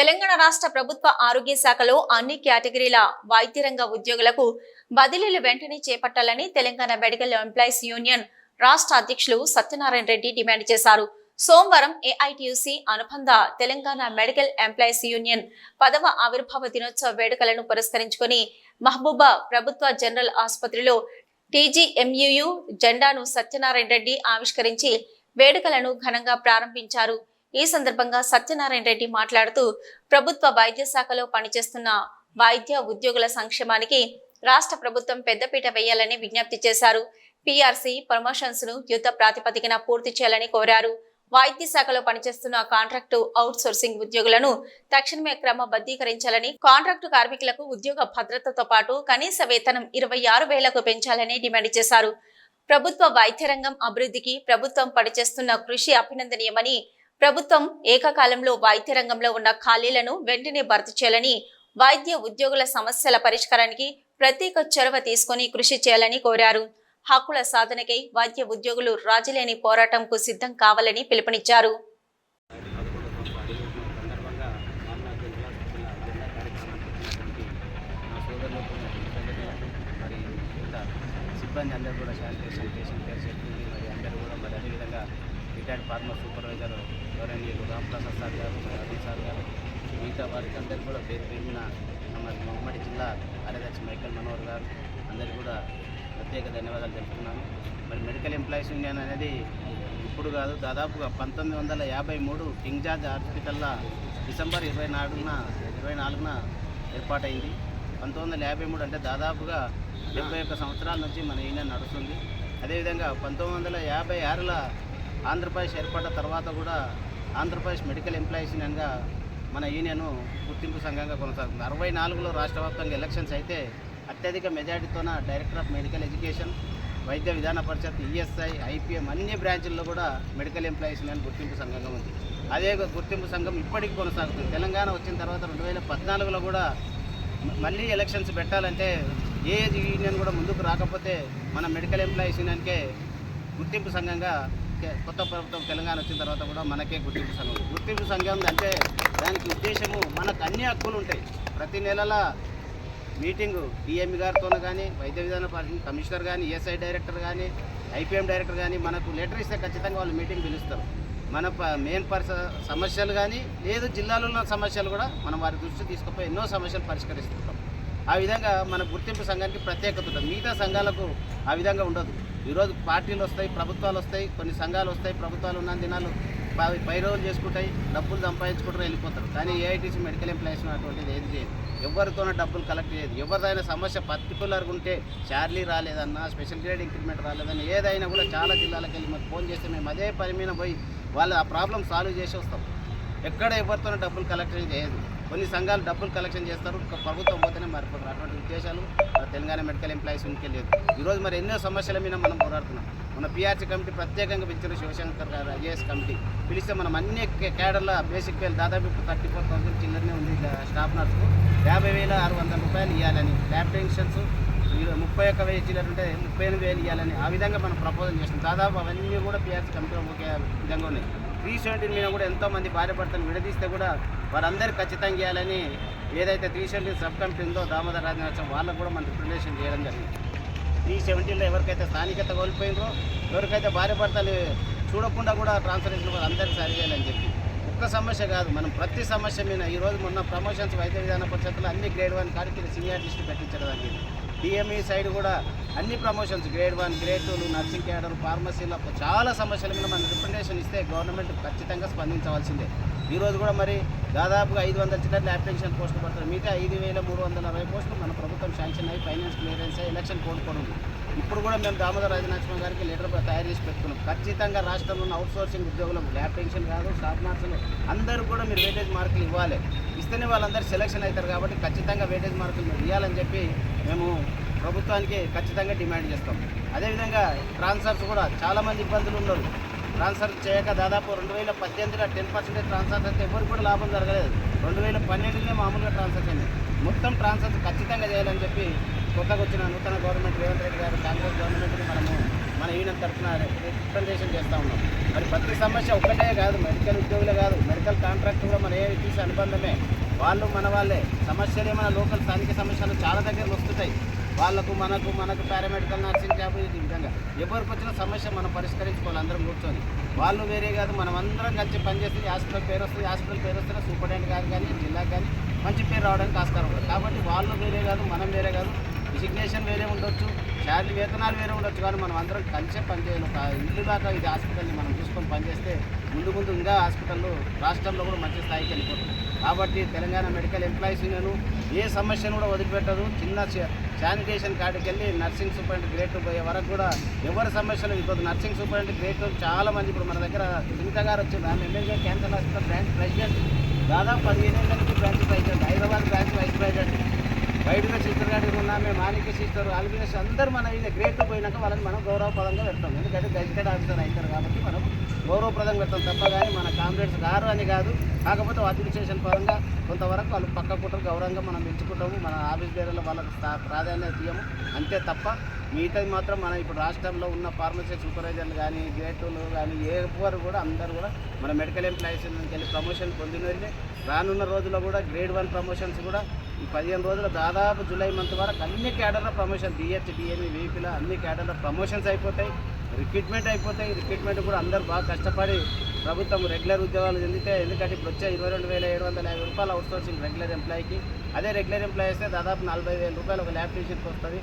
తెలంగాణ రాష్ట్ర ప్రభుత్వ ఆరోగ్య శాఖలో అన్ని కేటగిరీల వైద్య రంగ ఉద్యోగులకు బదిలీలు వెంటనే చేపట్టాలని తెలంగాణ మెడికల్ ఎంప్లాయీస్ యూనియన్ రాష్ట్ర అధ్యక్షులు సత్యనారాయణ రెడ్డి డిమాండ్ చేశారు. సోమవారం ఏఐటియుసి అనుబంధ తెలంగాణ మెడికల్ ఎంప్లాయీస్ యూనియన్ పదవ ఆవిర్భావ దినోత్సవ వేడుకలను పురస్కరించుకొని మహబూబా ప్రభుత్వ జనరల్ ఆసుపత్రిలో టీజీఎంయుయు జెండాను సత్యనారాయణ రెడ్డి ఆవిష్కరించి వేడుకలను ఘనంగా ప్రారంభించారు. ఈ సందర్భంగా సత్యనారాయణ రెడ్డి మాట్లాడుతూ ప్రభుత్వ వైద్య శాఖలో పనిచేస్తున్న వైద్య ఉద్యోగుల సంక్షేమానికి రాష్ట్ర ప్రభుత్వం పెద్దపీట వేయాలని విజ్ఞప్తి చేశారు. పీఆర్సీ ప్రమోషన్స్ను యుద్ధ ప్రాతిపదికన పూర్తి చేయాలని కోరారు. వైద్య శాఖలో పనిచేస్తున్న కాంట్రాక్టు అవుట్ సోర్సింగ్ ఉద్యోగులను తక్షణమే క్రమబద్ధీకరించాలని కాంట్రాక్టు కార్మికులకు ఉద్యోగ భద్రతతో పాటు కనీస వేతనం ఇరవై ఆరు వేలకు పెంచాలని డిమాండ్ చేశారు. ప్రభుత్వ వైద్య రంగం అభివృద్ధికి ప్రభుత్వం పనిచేస్తున్న కృషి అభినందనీయమని ప్రభుత్వం ఏకకాలంలో వైద్య రంగంలో ఉన్న ఖాళీలను వెంటనే భర్తీ చేయాలని వైద్య ఉద్యోగుల సమస్యల పరిష్కారానికి ప్రత్యేక చొరవ తీసుకొని కృషి చేయాలని కోరారు. హక్కుల సాధనకై వైద్య ఉద్యోగులు రాజులేని పోరాటంకు సిద్ధం కావాలని పిలుపునిచ్చారు. సిబ్బంది అందరూ కూడా శాంతి జెండా కార్యక్రమానికి వచ్చినటువంటి నా సోదరులకు మరియు సోదరులకు మరి మిగతా సిబ్బంది అందరూ కూడా శానిటేషన్ పేషెంట్ కేర్ సెక్యూరిటీ మరి అందరూ కూడా మరి అదేవిధంగా రిటైర్డ్ ఫార్మర్ సూపర్వైజర్ గౌరవనీయులు రామప్రసాద్ సార్ గారు అరుణ్ సార్ గారు మిగతా వారికి అందరూ కూడా పేరు పెరిగిన మరి ఉమ్మడి జిల్లా కార్యదర్శి మైకల్ మనోహర్ గారు అందరికీ కూడా ప్రత్యేక ధన్యవాదాలు తెలుపుతున్నాను. మరి మెడికల్ ఎంప్లాయీస్ యూనియన్ అనేది ఇప్పుడు కాదు దాదాపుగా పంతొమ్మిది వందల యాభై మూడు కింగ్ జార్జ్ హాస్పిటల్లో డిసెంబర్ ఇరవై నాలుగున ఇరవై నాలుగున ఏర్పాటైంది. పంతొమ్మిది వందల యాభై మూడు అంటే దాదాపుగా డెబ్బై ఒక్క సంవత్సరాల నుంచి మన యూనియన్ నడుస్తుంది. అదేవిధంగా పంతొమ్మిది వందల యాభై ఆరులో ఆంధ్రప్రదేశ్ ఏర్పడ్డ తర్వాత కూడా ఆంధ్రప్రదేశ్ మెడికల్ ఎంప్లాయీస్ యూనియన్గా మన యూనియన్ గుర్తింపు సంఘంగా కొనసాగుతుంది. అరవై నాలుగులో రాష్ట్ర వ్యాప్తంగా ఎలక్షన్స్ అయితే అత్యధిక మెజారిటీతోన director of medical education Vaidya Vidhana Parishad ESI IPM అన్ని బ్రాంచుల్లో కూడా మెడికల్ ఎంప్లాయీస్ యూనియన్ గుర్తింపు సంఘంగా ఉంది. అదే గుర్తింపు సంఘం ఇప్పటికీ కొనసాగుతుంది. తెలంగాణ వచ్చిన తర్వాత రెండు వేల పద్నాలుగులో కూడా మళ్ళీ ఎలక్షన్స్ పెట్టాలంటే ఏ యూనియన్ కూడా ముందుకు రాకపోతే మన మెడికల్ ఎంప్లాయీస్ యూనియన్కే గుర్తింపు సంఘంగా కొత్త ప్రభుత్వం తెలంగాణ వచ్చిన తర్వాత కూడా మనకే గుర్తింపు సంఘం గుర్తింపు సంఘం అంటే దానికి ఉద్దేశము మనకు అన్ని హక్కులు ఉంటాయి. ప్రతి నెలలా మీటింగు డిఎంఈ గారితో కానీ వైద్య విధాన పరిషత్ కమిషనర్ కానీ ఏఎస్ఐ డైరెక్టర్ కానీ ఐపీఎం డైరెక్టర్ కానీ మనకు లెటర్ ఇస్తే ఖచ్చితంగా వాళ్ళు మీటింగ్ పిలుస్తారు. మన ప- మెయిన్ పరిస సమస్యలు కానీ లేదు జిల్లాలో ఉన్న సమస్యలు కూడా మనం వారి దృష్టి తీసుకుపోయి ఎన్నో సమస్యలు పరిష్కరిస్తుంటాం. ఆ విధంగా మన గుర్తింపు సంఘానికి ప్రత్యేకత ఉంటుంది. మిగతా సంఘాలకు ఆ విధంగా ఉండదు. ఈరోజు పార్టీలు వస్తాయి ప్రభుత్వాలు వస్తాయి కొన్ని సంఘాలు వస్తాయి ప్రభుత్వాలు ఉన్న దినాలు పై- రోజులు చేసుకుంటాయి డబ్బులు సంపాదించుకుంటారు వెళ్ళిపోతారు. కానీ ఏఐటీసీ మెడికల్ ఎంప్లాయీస్ అటువంటిది ఏది చేయదు. ఎవరితోనో డబ్బులు కలెక్ట్ చేయదు. ఎవరిదైనా సమస్య పర్టికులర్గా ఉంటే చార్లీ రాలేదన్నా స్పెషల్ గ్రేడ్ ఇంక్రిమెంట్ రాలేదన్నా ఏదైనా కూడా చాలా జిల్లాలకు వెళ్ళి మాకు ఫోన్ చేస్తే మేము అదే పని మీద పోయి వాళ్ళు ఆ ప్రాబ్లం సాల్వ్ చేసి వస్తాం. ఎక్కడ ఎవరితోనో డబ్బులు కలెక్ట్ చేయదు. కొన్ని సంఘాలు డబ్బులు కలెక్షన్ చేస్తారు. ప్రభుత్వం పోతేనే మారిపోతారు. అటువంటి ఉద్దేశాలు మన తెలంగాణ మెడికల్ ఎంప్లాయీస్ ఉనికి లేదు. ఈరోజు మరి ఎన్నో సమస్యల మీద మనం పోరాడుతున్నాం. మన పిఆర్సీ కమిటీ ప్రత్యేకంగా పిలిచిన శివశంకర్ గారు ఐఏఎస్ కమిటీ పిలిస్తే మనం అన్ని కేడర్ల బేసిక్ వేలు దాదాపు ఇప్పుడు థర్టీ ఫోర్ థౌసండ్ చిల్లరనే ఉంది స్టాఫ్ నర్సుకు యాభై వేల ఆరు వందల రూపాయలు ఇవ్వాలని ల్యాబ్ టెన్షన్స్ ముప్పై ఒక్క వెయ్యి చిల్లర ఉంటే ముప్పై ఎనిమిది వేలు ఇవ్వాలని ఆ విధంగా మనం ప్రపోజల్ చేస్తాం దాదాపు అవన్నీ కూడా పిఆర్సీ కమిటీలో ఒకే విధంగా ఉన్నాయి. త్రీ సెవెంటీన్ మీద కూడా ఎంతోమంది భార్య భర్తలు విడదీస్తే కూడా వారందరూ ఖచ్చితంగా చేయాలని ఏదైతే త్రీ సెవెంటీ సబ్ కమిటీ ఉందో దామోదర్ రాజనరసం వాళ్ళకు కూడా మనం రిప్రజెంటేషన్ చేయడం జరిగింది. త్రీ సెవెంటీలో ఎవరికైతే స్థానికత కోల్పోయినరో ఎవరికైతే భార్య భర్తలు చూడకుండా కూడా ట్రాన్స్ఫర్ చేసిన అందరికీ సరి చేయాలని చెప్పి. ఒక్క సమస్య కాదు మనం ప్రతి సమస్య మీద ఈరోజు మొన్న ప్రమోషన్స్ వైద్య విధాన పరిషత్తులు అన్ని గ్రేడ్ వన్ కాడికి సీనియర్ లిస్ట్ పెట్టించడం జరిగింది. డిఎంఈ సైడ్ కూడా అన్ని ప్రమోషన్స్ గ్రేడ్ వన్ గ్రేడ్ టూలు నర్సింగ్ క్యాడర్ ఫార్మసీలో చాలా సమస్యల మీద మనం రిప్రజెంటేషన్ ఇస్తే గవర్నమెంట్ ఖచ్చితంగా స్పందించవలసిందే. ఈరోజు కూడా మరి దాదాపుగా ఐదు వందల చిల్లర ల్యాబ్ టెన్షన్ పోస్టులు పడతారు మిగతా ఐదు వేల మూడు వందల అరవై పోస్టులు మన ప్రభుత్వం శాంక్షన్ అయ్యి ఫైనాన్స్ క్లియరెన్స్ అయ్యి ఎలక్షన్ కోడ్ ఇప్పుడు కూడా మేము దామోదర రాజనరసింహ గారికి లెటర్ తయారు చేసి పెట్టుకున్నాం. ఖచ్చితంగా రాష్ట్రంలో ఉన్న అవుట్ సోర్సింగ్ ఉద్యోగులకు ల్యాబ్ టెన్షన్ కాదు స్టాఫ్ నర్సులు అందరూ కూడా మీరు వెయిటేజ్ మార్కులు ఇవ్వాలి. ఇస్తేనే వాళ్ళందరూ సెలక్షన్ అవుతారు కాబట్టి ఖచ్చితంగా వెయిటేజ్ మార్కులు మీరు ఇవ్వాలని చెప్పి మేము ప్రభుత్వానికి ఖచ్చితంగా డిమాండ్ చేస్తాం. అదేవిధంగా ట్రాన్స్ఫర్స్ కూడా చాలామంది ఇబ్బందులు ఉన్నారు. ట్రాన్స్ఫర్ చేయక దాదాపు రెండు వేల పద్దెనిమిదిలో టెన్ పర్సెంటేజ్ ట్రాన్స్ఫర్ అయితే ఎవరికి కూడా లాభం జరగలేదు. రెండు వేల పన్నెండులోనే మామూలుగా ట్రాన్స్ఫర్ అయింది మొత్తం ట్రాన్స్ఫర్ ఖచ్చితంగా చేయాలని చెప్పి కొత్తగా వచ్చిన నూతన గవర్నమెంట్ రేవంత్ రెడ్డి గారు కాంగ్రెస్ గవర్నమెంట్ని మనము మన ఈయన తరఫున రిప్రజెంటేషన్ చేస్తూ ఉన్నాం మరి ప్రతి సమస్య ఒక్కటే కాదు మెడికల్ ఉద్యోగులే కాదు మెడికల్ కాంట్రాక్ట్ కూడా మన ఏ తీసే అనుబంధమే. వాళ్ళు మన వాళ్ళే. సమస్యలు ఏమైనా లోకల్ స్థానిక సమస్యలు చాలా దగ్గర వస్తుంటాయి. వాళ్ళకు మనకు మనకు పారామెడికల్ నర్సింగ్ జాబ్ ఈ విధంగా ఎవరికి వచ్చిన సమస్య మనం పరిష్కరించుకోవాలి అందరం కూర్చొని. వాళ్ళు వేరే కాదు మనం అందరం కలిసి పనిచేస్తే హాస్పిటల్ పేరు వస్తుంది హాస్పిటల్ పేరు వస్తే సూపరింటెండెంట్ గారు కానీ జిల్లా కానీ మంచి పేరు రావడానికి ఆస్కారం ఉంటుంది. కాబట్టి వాళ్ళు వేరే కాదు మనం వేరే కాదు. డిసిగ్నేషన్ వేరే ఉండొచ్చు శాలరీ వేతనాలు వేరే ఉండొచ్చు కానీ మనం అందరం కలిసే పనిచేయాలి. ఒక ఇల్లు దాకా ఇది హాస్పిటల్ని మనం చూసుకొని పనిచేస్తే ముందు ముందు ఇంకా హాస్పిటల్లో రాష్ట్రంలో కూడా మంచి స్థాయికి వెళ్ళిపోతుంది కాబట్టి తెలంగాణ మెడికల్ ఎంప్లాయీస్ యూనియన్ ఏ సమస్యను కూడా వదిలిపెట్టదు. చిన్న శా- శానిటేషన్ కాడికి వెళ్ళి నర్సింగ్ సూపరింటెండెంట్ గ్రేట్ పోయే వరకు కూడా ఎవరి సమస్యలు ఇప్పుడు నర్సింగ్ సూపరింటెండెంట్ గ్రేట్ చాలా మంది ఇప్పుడు మన దగ్గర సునీత గారు వచ్చింది ఆమె MLA cancer hospital branch president దాదాపు పదిహేను ఏళ్ళ నుంచి branch president Hyderabad branch vice president. బయటగా sister గారికి ఉన్న మేము మాణిక్య సిస్టర్ అల్బినస్ అందరూ మన ఇది గ్రేట్ పోయినాక వాళ్ళని మనం గౌరవప్రదంగా పెడతాం. ఎందుకంటే గజిటెడ్ ఆఫీసర్ అవుతారు కాబట్టి మనం గౌరవప్రదంగా పెడతాం తప్ప కానీ మన కామ్రేడ్స్ గారు అని కాదు. కాకపోతే అడ్మినిస్ట్రేషన్ పరంగా కొంతవరకు వాళ్ళు పక్క కుట్ర గౌరవంగా మనం పెంచుకుంటాము. మన ఆఫీస్ బేరలో వాళ్ళకి ప్రాధాన్యత ఇయ్యము. అంతే తప్ప మిగతాది మాత్రం మన ఇప్పుడు రాష్ట్రంలో ఉన్న ఫార్మసీ సూపర్వైజర్లు కానీ గేటులు కానీ ఎవరు కూడా అందరూ కూడా మన మెడికల్ ఎంప్లాయీస్ నుంచి వెళ్ళి ప్రమోషన్ పొందిన రానున్న రోజుల్లో కూడా గ్రేడ్ వన్ ప్రమోషన్స్ కూడా ఈ పదిహేను రోజుల దాదాపు జూలై మంత్ వరకు అన్ని క్యాడర్ల ప్రమోషన్ డిహెచ్ డిఎంఈ వీపీల అన్ని క్యాడర్ల ప్రమోషన్స్ అయిపోతాయి రిక్రూట్మెంట్ అయిపోతాయి. రిక్రూట్మెంట్ కూడా అందరూ బాగా కష్టపడి ప్రభుత్వం రెగ్యులర్ ఉద్యోగాలు చెందితే ఎందుకంటే ఇప్పుడు వచ్చే ఇరవై రెండు వేల ఏడు వందల యాభై రూపాయలు అవుట్ సోర్సింగ్ రెగ్యులర్ ఎంప్లాయీకి అదే రెగ్యులర్ ఎంప్లాయీ అయితే దాదాపు నలభై వేల రూపాయలు ఒక ల్యాబ్ టీచర్కి వస్తుంది.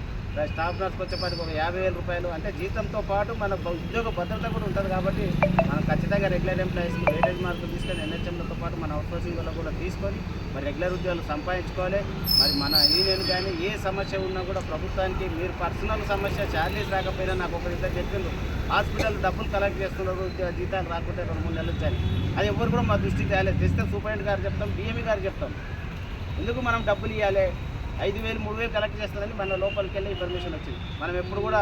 స్టాఫ్ నర్స్కి వచ్చేపాటికి ఒక యాభై వేల రూపాయలు. అంటే జీతంతో పాటు మన ఉద్యోగ భద్రత కూడా ఉంటుంది కాబట్టి మనం ఖచ్చితంగా రెగ్యులర్ ఎంప్లాయీస్కి వేటేజ్ మార్కులు తీసుకొని ఎన్హెచ్ఎంలతో పాటు మన అవుట్సోర్సింగ్ వల్ల కూడా తీసుకొని మరి రెగ్యులర్ ఉద్యోగాలు సంపాదించుకోవాలి. మరి మన యూనియన్ కానీ ఏ సమస్య ఉన్నా కూడా ప్రభుత్వానికి మీరు పర్సనల్ సమస్య ఛార్జీస్ రాకపోయినా నాకు ఒకరి ఇద్దరు చెప్పిండ్రు. హాస్పిటల్ డబ్బులు కలెక్ట్ చేస్తున్నారు జీతాలు రాకుంటే రెండు మూడు నెలలు వచ్చాయి అది ఎవరు కూడా మా దృష్టికి తేలేదు తెస్తే సూపరింటెండెంట్ గారు చెప్తాం డిఎంఈ గారు చెప్తాం. ఎందుకు మనం డబ్బులు ఇవ్వాలి ఐదు వేలు మూడు వేలు కలెక్ట్ చేస్తుందని మన లోపలికి వెళ్ళి ఇన్ఫర్మేషన్ వచ్చింది. మనం ఎప్పుడు కూడా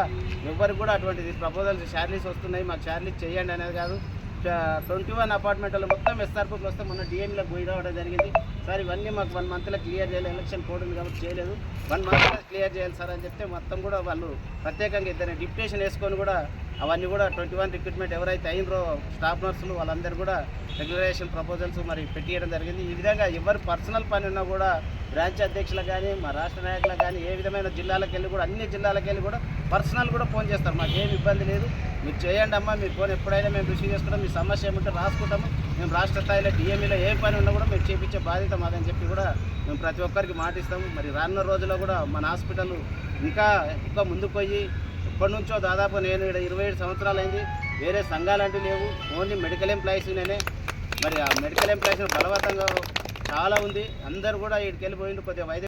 ఎవరికి కూడా అటువంటిది ప్రపోజల్స్ షార్లీస్ వస్తున్నాయి మాకు షార్లీస్ చేయండి అనేది కాదు. ట్వంటీ వన్ అపార్ట్మెంట్లో మొత్తం ఎస్ఆర్పీకి వస్తే మొన్న డిఎంలో పోయి రావడం జరిగింది. సార్ ఇవన్నీ మాకు వన్ మంత్లో క్లియర్ చేయాలి ఎలక్షన్ కోడ్ ఉంది కాబట్టి చేయలేదు. వన్ మంత్లో క్లియర్ చేయాలి సార్ అని చెప్తే మొత్తం కూడా వాళ్ళు ప్రత్యేకంగా ఇద్దరు డిప్యూటేషన్ వేసుకొని కూడా అవన్నీ కూడా ట్వంటీ వన్ రిక్రూట్మెంట్ ఎవరైతే అయినరో స్టాఫ్ నర్సులు వాళ్ళందరూ కూడా రెగ్యులరేషన్ ప్రపోజల్స్ మరి పెట్టియడం జరిగింది. ఈ విధంగా ఎవరు పర్సనల్ పని ఉన్నా కూడా బ్రాంచ్ అధ్యక్షులు కానీ మా రాష్ట్ర నాయకులు కానీ ఏ విధమైన జిల్లాలకు వెళ్ళి కూడా అన్ని జిల్లాలకు వెళ్ళి కూడా పర్సనల్ కూడా ఫోన్ చేస్తారు. మాకు ఏమి ఇబ్బంది లేదు. మీరు చేయండి అమ్మా మీరు ఫోన్ ఎప్పుడైనా మేము రిసీవ్ చేసుకుంటాం. మీ సమస్య ఏమిటో రాసుకుంటాము. మేము రాష్ట్ర స్థాయిలో డిఎంఈలో ఏ పని ఉన్నా కూడా మేము చేపించే బాధ్యత మాదని చెప్పి కూడా మేము ప్రతి ఒక్కరికి మాటిస్తాము. మరి రానున్న రోజుల్లో కూడా మన హాస్పిటల్ ఇంకా ఎక్కువ ముందుకు పోయి ఎప్పటి నుంచో దాదాపు నేను ఇక్కడ ఇరవై ఏడు సంవత్సరాలు అయింది వేరే సంఘాలు అంటూ లేవు. ఓన్లీ మెడికల్ ఎంప్లాయీస్ మరి ఆ మెడికల్ ఎంప్లాయీస్ బలవంతంగా చాలా ఉంది. అందరు కూడా ఇక్కడికి వెళ్ళిపోయిండు కొద్దిగా వైద్య